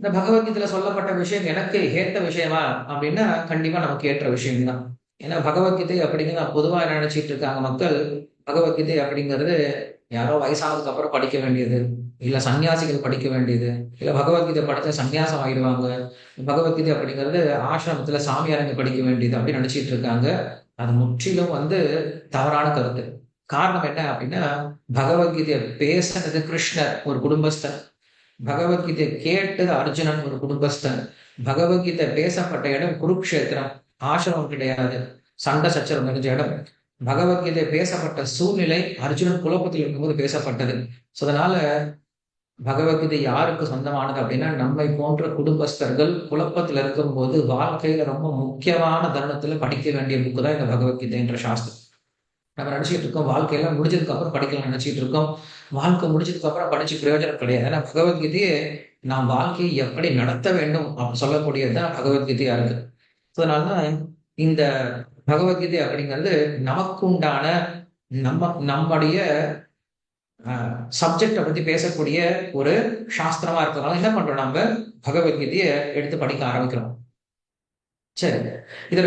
இந்த பகவத்கீதையில சொல்லப்பட்ட விஷயம் எனக்கு ஏற்ற விஷயமா அப்படின்னா கண்டிப்பா நமக்கு ஏற்ற விஷயம் தான் ஏன்னா பகவத்கீதை அப்படிங்கிற பொதுவா நினைச்சிட்டு இருக்காங்க மக்கள் பகவத்கீதை அப்படிங்கிறது யாரோ வயசானதுக்கு அப்புறம் படிக்க வேண்டியது இல்ல சன்னியாசிகள் படிக்க வேண்டியது இல்ல பகவத்கீதை படிச்சா சன்னியாசம் ஆயிடுவாங்க. பகவத்கீதை அப்படிங்கிறது ஆசிரமத்துல சாமியாரங்க படிக்க வேண்டியது அப்படின்னு நினைச்சிட்டு இருக்காங்க. அது முற்றிலும் வந்து தவறான கருத்து. காரணம் என்ன அப்படின்னா பகவத்கீதையை பேசினது கிருஷ்ணர் ஒரு குடும்பஸ்தர். பகவத்கீதை கேட்டது அர்ஜுனன் ஒரு குடும்பஸ்தன். பகவத்கீதை பேசப்பட்ட இடம் குருக்ஷேத்திரம். ஆசிரமம் கிடையாது. சண்டை சச்சரம் நிறைஞ்ச இடம். பகவத்கீதை பேசப்பட்ட சூழ்நிலை அர்ஜுனன் குழப்பத்தில் இருக்கும்போது பேசப்பட்டது. ஸோ அதனால பகவத்கீதை யாருக்கு சொந்தமானது அப்படின்னா நம்மை போன்ற குடும்பஸ்தர்கள் குழப்பத்தில் இருக்கும்போது வாழ்க்கையில ரொம்ப முக்கியமான தருணத்துல படிக்க வேண்டிய புக்கு தான் இந்த பகவத்கீதை என்ற சாஸ்திரம். நம்ம நினச்சிக்கிட்டு இருக்கோம் வாழ்க்கையெல்லாம் முடிஞ்சதுக்கு அப்புறம் படிக்கலாம் நினச்சிக்கிட்டு இருக்கோம். வாழ்க்கை முடிஞ்சதுக்கு அப்புறம் படிச்சு பிரயோஜனம் கிடையாது. ஏன்னா பகவத்கீதையே நாம் வாழ்க்கையை எப்படி நடத்த வேண்டும் அப்படின்னு சொல்லக்கூடியதுதான் பகவத்கீதையா இருக்கு. அதனாலதான் இந்த பகவத்கீதை அப்படிங்கிறது நமக்கு உண்டான நம்ம நம்முடைய சப்ஜெக்டை பத்தி பேசக்கூடிய ஒரு சாஸ்திரமா இருக்கிறதுனால என்ன பண்றோம் நம்ம? பகவத்கீதையை எடுத்து படிக்க ஆரம்பிக்கிறோம். சரி. இதற்கு